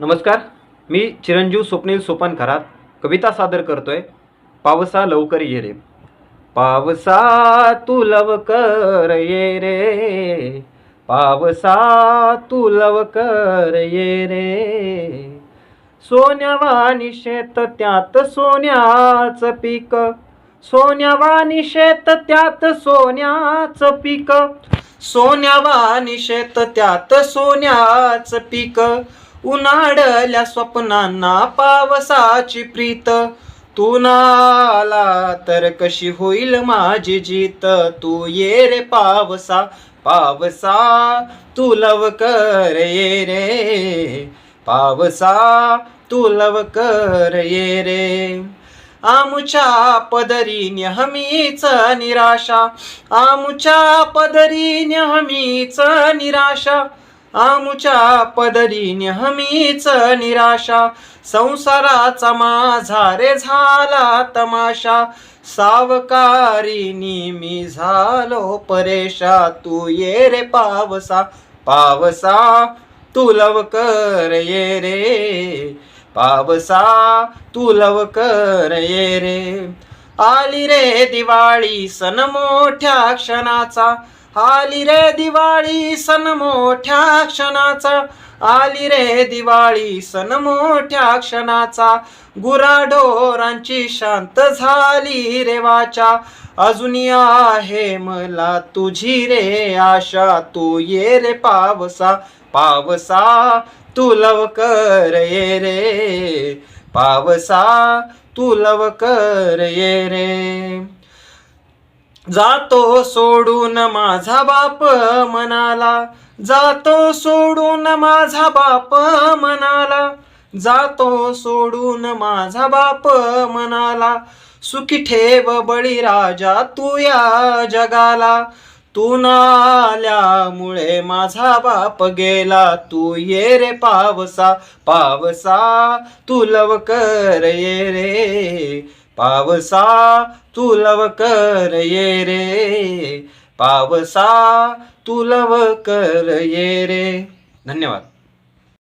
नमस्कार मी चिरंजीव स्वप्नील सोपान खरात. कविता सादर करतोय. पावसा लवकर ये रे. पावसा तू लवकर ये रे. पावसा तू लवकर ये रे. सोन्यावानी शेत त्यात सोन्याच पीक. सोन्यावानी शेत त्यात सोन्याच पीक. सोन्यावानी शेत त्यात सोन्याच पीक. उन्हाळल्या स्वप्नांना पावसाची प्रीत. तू नाला तर कशी होईल माझी जीत? तू ये रे पावसा पावसा तू लवकर ये रे. पावसा तू लवकर ये रे. आमुच्या पदरी नेहमीच निराशा आमुच्या पदरी नेहमीच निराशा. आमुच्या पदरी नेहमीच निराशा संसाराचा माझा रे झाला तमाशा. सावकारीनी मी झालो परेशा तू ये रे पावसा पावसा तू लवकर ये रे. पावसा तू लवकर ये रे. आली रे दिवाळी सण मोठ्या क्षणाचा. आली रे दिवाळी सण मोठ्या क्षणाचा. आली रे दिवाळी सण मोठ्या क्षणाचा. गुराढोरांची शांत झाली रे वाचा अजूनही आहे मला तुझी रे आशा. तू ये रे पावसा पावसा. तू लवकर ये रे. पावसा तू लवकर ये रे. जातो सोडून माझा बाप मनाला जातो सोडून माझा बाप मनाला जातो सोडून माझा बाप मनाला. सुखी ठेव बळीराजा तू या जगाला. तू आल्यामुळे माझा बाप गेला. तू ये रे पावसा पावसा तू लवकर ये रे. पावसा तू लवकर ये रे. पावसा तू लवकर ये रे. धन्यवाद.